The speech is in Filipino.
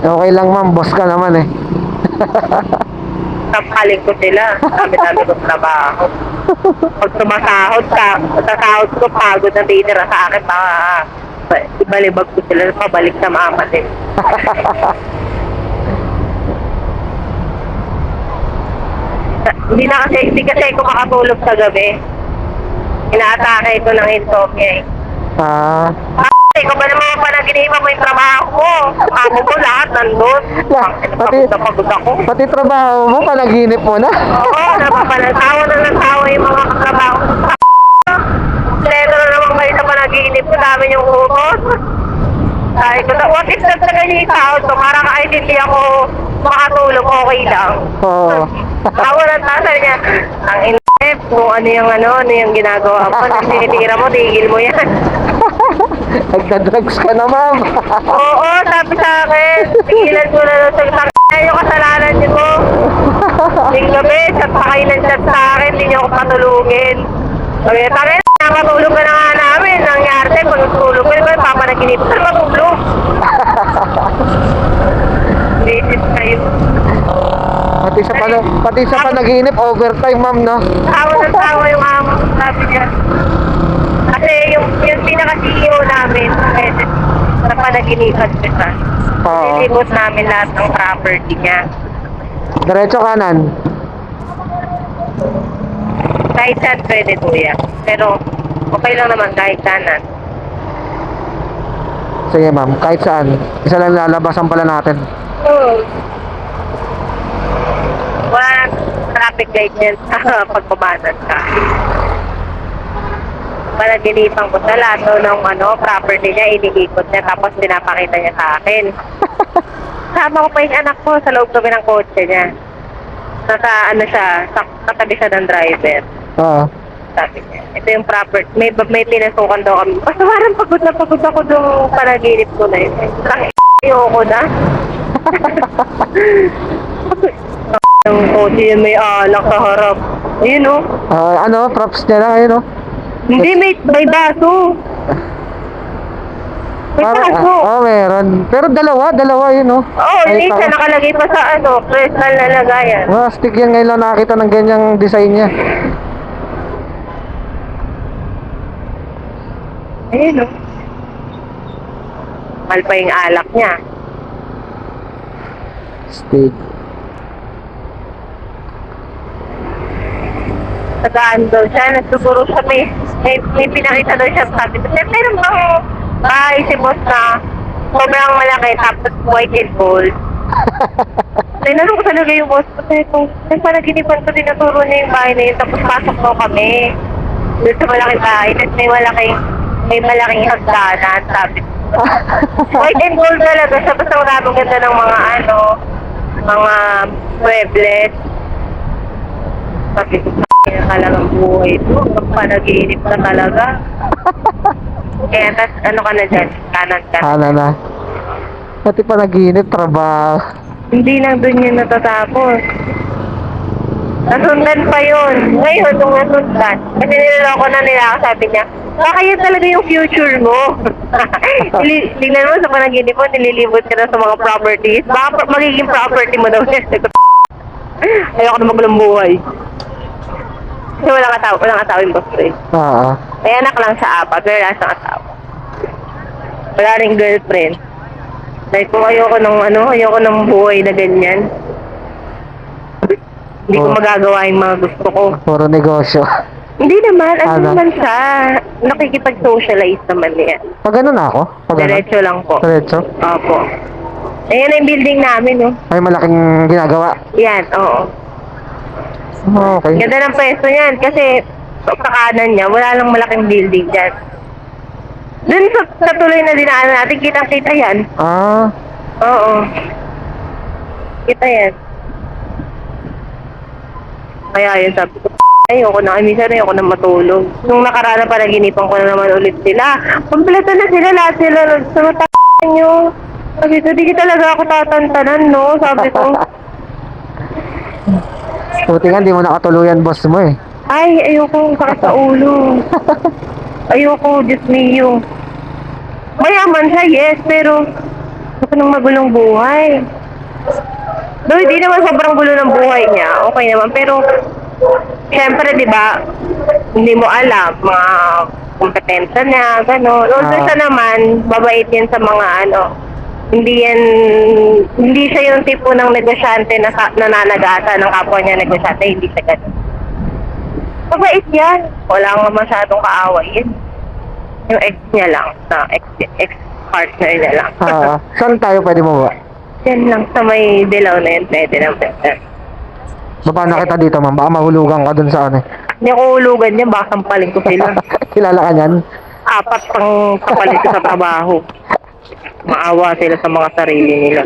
Okay lang ma'am, boss ka naman eh. Tapaling ko sila. Dami-dami ko trabaho. Pag sumasahod ka, sa sahod ko, pagod na titira sa akin. Baka ibalibag ko sila pabalik sa mama din. hindi na kasi, hindi kasi ako makatulog sa gabi. Inaatake ko ng insomnia eh. Ah, Ay, ikaw ba naman panaginima mo yung trabaho ko? Amo ko lahat nandun. La- pati- Pagod na pagod ako. pati trabaho mo, panaginip mo na. Oo, napapanatawa na natawa yung mga katrabaho ko. Leto na naman kayo sa panaginip ko, dami yung utos. Ay, ko what if na talaga yung sahod ko? Para kahit hindi ako makatulog, okay lang. Oo. Tawa na tasa niya. Ang inip, kung ano yung ano, ano yung ginagawa mo. Nang tinitira mo, tigil mo yan. Nagda-drugs ka na ma'am. Oo, sabi sa akin, tigilan ko na lang sa sakit. yung kasalanan niyo ko. Yung gabi, chat pa kayo ng chat sa akin, hindi niyo ako patulugin. Sabi niya, tangin, nakatulog ka na nga namin. Nangyari, kung tulog ko, diba, papanaginip ka, matulog. Visit kayo. Pati sa pana, pati sa panaginip overtime ma'am no. Tawa na tawa yung amo, sabi niya. Kasi yung, yung pinaka-CEO namin, eh, sa panaginipan siya. Oo. Nilibot namin lahat ng property niya. Diretso kanan. Kahit saan pwede kuya. Pero okay lang naman kahit kanan. Sige ma'am, kahit saan. Isa lang lalabasan pala natin. Oo. Wala traffic light yan sa pagbabanan ka. Panaginipan ko sa lahat no, ng ano, property niya, iniikot niya tapos pinapakita niya sa akin. Sama ko pa yung anak ko sa loob kami ng kotse niya. Nasa ano siya, sa katabi siya ng driver. Oo. Sabi niya, ito yung property. May, may pinasukan daw kami. Basta parang pagod na pagod ako nung panaginip ko na yun. Ang ayoko na. Ang kotse yun may alak sa harap. Ayun o. Ah, ano, props niya lang ayun oh. Hindi, may, may baso. May Parang, baso. ah, oh, meron. Pero dalawa, dalawa yun oh. Oo, oh, Ay, yung isa nakalagay pa sa ano, crystal na lagayan. Ah, stick yan ngayon lang nakakita ng ganyang design niya. Ayun o. Mahal pa yung alak niya. Stick. Tagaan daw siya, nagtuturo siya, may, may, may pinakita daw siya sabi ko, "Sir, meron bang bahay si boss na sobrang malaki, tapos white and gold? Tinanong ko talaga yung boss ko, sabi ko, nang panaginipan ko, tinuturo niya yung bahay na yun, tapos pasok daw kami. Doon sa malaking bahay, tapos may malaking, may malaking hagdanan, sabi ko. white and gold talaga siya, basta maraming ganda ng mga ano, mga muebles. Sabi ko, na talagang buhay ito. Panaginip ka talaga. Kaya, tas, ano ka na dyan? Kanan ka. Ano na. Pati panaginip, trabaho. Hindi lang dun yun natatapos. Nasundan pa yun. Ngayon, nung nasundan, kasi niloloko na nila ako, sabi niya, baka yun talaga yung future mo. Nili- Tingnan mo sa panaginip mo, nililibot ka na sa mga properties. Baka pro- magiging property mo daw. Ayoko na magulong buhay. Kasi walang asawa, walang asawa yung boss ko eh. Oo. May anak lang sa apat, pero wala siyang asawa. Wala rin girlfriend. Dahil kung ayoko ng ano, ayoko ng buhay na ganyan. Hindi ko Oh. magagawa yung mga gusto ko. Puro negosyo. Hindi naman, ano Ano? naman siya. Nakikipag-socialize naman niya. Pag ano na ako? Pag ano? Diretso lang po. Diretso? Opo. Ayan na yung building namin, oh. May malaking ginagawa. Yan, oo. Okay. Ganda ng pwesto niyan kasi sa kanan niya, wala lang malaking building dyan. Dun sa, sa tuloy na dinaanan natin, kitang-kita yan. Ah, Oo. Kita yan. Kaya yun sabi ko, ayoko na, minsan ayoko na matulog. Nung nakaraan pa naginipan ko na naman ulit sila. Kompleto na sila, lahat sila sa mata nyo. Sabi ko, di talaga ako tatantanan, no? Sabi ko, buti nga hindi mo nakatuluyan boss mo eh. ay, ayoko sakit sa ulo. Ayoko, Diyos mio. Mayaman siya, yes, pero ko ng magulong buhay. No, hindi naman sobrang gulo ng buhay niya. Okay naman. Pero, syempre, di ba, hindi mo alam mga kompetensya niya, gano'n. Although Ah. siya naman, babait yan sa mga ano, hindi yan, hindi siya yung tipo ng negosyante na sa, nananagasa ng kapwa niya negosyante, hindi siya gano'n. Mabait yan. Wala nga masyadong kaaway yan. Yung ex niya lang, na ex, ex-partner niya lang. Ah, saan tayo pwede mo ba? Yan lang sa may dilaw na yun, pwede na pwede. Baka nakita dito, ma'am. Baka mahulugan ka dun sa ano. Hindi ako hulugan niya, baka sampalin ko sila. Kilala ka niyan? Apat pang kapalit ko sa trabaho. Maawa sila sa mga sarili nila.